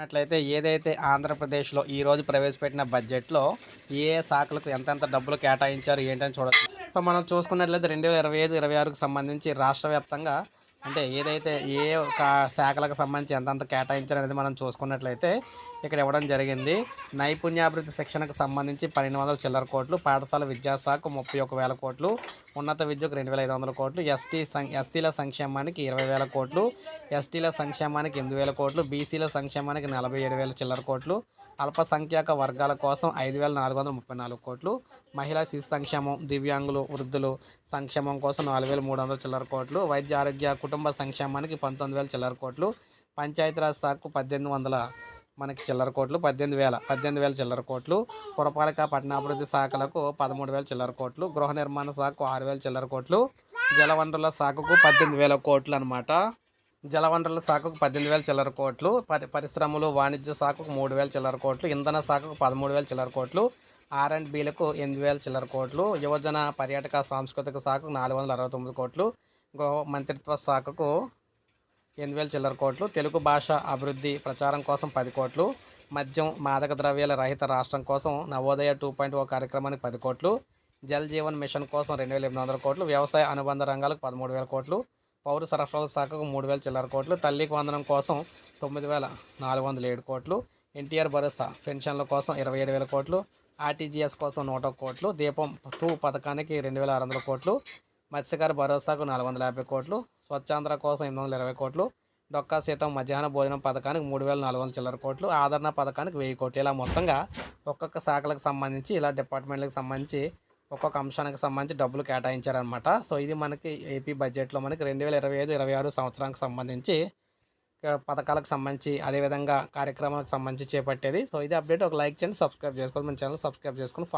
చూసుకున్నట్లయితే ఏదైతే ఆంధ్రప్రదేశ్లో ఈరోజు ప్రవేశపెట్టిన బడ్జెట్లో ఏ శాఖలకు ఎంతెంత డబ్బులు కేటాయించారు ఏంటని చూడొచ్చు. సో మనం చూసుకున్నట్లయితే రెండు వేల ఇరవై ఐదు ఇరవై ఆరుకు సంబంధించి రాష్ట్ర వ్యాప్తంగా అంటే ఏదైతే ఏ ఒక శాఖలకు సంబంధించి ఎంతంత కేటాయించారనేది మనం చూసుకున్నట్లయితే ఇక్కడ ఇవ్వడం జరిగింది. నైపుణ్యాభివృద్ధి శిక్షణకు సంబంధించి పన్నెండు వందల చిల్లర కోట్లు పాఠశాల విద్యాశాఖ ముప్పై ఒక వేల కోట్లు ఉన్నత విద్యకు రెండు వేల ఐదు వందల కోట్లు ఎస్టీ సం ఎస్సీల సంక్షేమానికి ఇరవై వేల కోట్లు ఎస్టీల సంక్షేమానికి ఎనిమిది వేల కోట్లు బీసీల సంక్షేమానికి నలభై ఏడు వేల చిల్లర కోట్లు అల్పసంఖ్యాక వర్గాల కోసం ఐదు వేల నాలుగు వందల ముప్పై నాలుగు కోట్లు. మహిళా శిశు సంక్షేమం దివ్యాంగులు వృద్ధులు సంక్షేమం కోసం నాలుగు వేల మూడు వందల చిల్లర కోట్లు. వైద్య ఆరోగ్య కుటుంబ సంక్షేమానికి పంతొమ్మిది వేల చిల్లర కోట్లు. పంచాయతీరాజ్ శాఖకు పద్దెనిమిది వందల మనకి చిల్లర కోట్లు పద్దెనిమిది వేల పద్దెనిమిది వేల చిల్లర కోట్లు. పురపాలక పట్టణాభివృద్ధి శాఖలకు పదమూడు వేల చిల్లర కోట్లు. గృహ నిర్మాణ శాఖకు ఆరు వేల చిల్లర కోట్లు. జలవనరుల శాఖకు పద్దెనిమిది వేల కోట్లు అనమాట జలవనరుల శాఖకు పద్దెనిమిది వేల చిల్లర కోట్లు పరి పరిశ్రమలు వాణిజ్య శాఖకు మూడు వేల చిల్లర కోట్లు ఇంధన శాఖకు పదమూడు వేల చిల్లర కోట్లు ఆర్ అండ్ బీలకు ఎనిమిది వేల చిల్లర కోట్లు యువజన పర్యాటక సాంస్కృతిక శాఖకు నాలుగు వందల అరవై తొమ్మిది కోట్లు గో మంత్రిత్వ శాఖకు ఎనిమిది వేల చిల్లర కోట్లు తెలుగు భాష అభివృద్ధి ప్రచారం కోసం పది కోట్లు మద్యం మాదక ద్రవ్యాల రహిత రాష్ట్రం కోసం నవోదయ టూ పాయింట్ ఓ కార్యక్రమానికి పది కోట్లు జల్ జీవన్ మిషన్ కోసం రెండు వేల ఎనిమిది వందల కోట్లు వ్యవసాయ అనుబంధ రంగాలకు పదమూడు వేల కోట్లు పౌర సరఫరాల శాఖకు మూడు వేల చిల్లర కోట్లు తల్లికి వందనం కోసం తొమ్మిది వేల నాలుగు వందల ఏడు కోట్లు ఎన్టీఆర్ భరోసా పెన్షన్ల కోసం ఇరవై ఏడు వేల కోట్లు ఆర్టీజీఎస్ కోసం నూట కోట్లు దీపం టూ పథకానికి రెండు వేల ఆరు వందల కోట్లు మత్స్యకార భరోసాకు నాలుగు వందల యాభై కోట్లు స్వచ్ఛాంధ్ర కోసం ఎనిమిది వందల ఇరవై కోట్లు డొక్కా సీతం మధ్యాహ్న భోజనం పథకానికి మూడు వేల నాలుగు వందల చిల్లర కోట్లు ఆదరణ పథకానికి వెయ్యి కోట్లు. ఇలా మొత్తంగా ఒక్కొక్క శాఖలకు సంబంధించి ఇలా డిపార్ట్మెంట్లకు సంబంధించి ఒక్కొక్క అంశానికి సంబంధించి డబ్బులు కేటాయించారనమాట సో ఇది మనకి ఏపీ బడ్జెట్లో మనకి రెండు వేల ఇరవై ఐదు ఇరవై ఆరు సంవత్సరానికి సంబంధించి పథకాలకు సంబంధించి అదేవిధంగా కార్యక్రమాలకు సంబంధించి చేపట్టేది. సో ఇది అప్డేట్. ఒక లైక్ చేయండి సబ్స్క్రైబ్ చేసుకోవాలి మన ఛానల్ సబ్స్క్రైబ్ చేసుకుని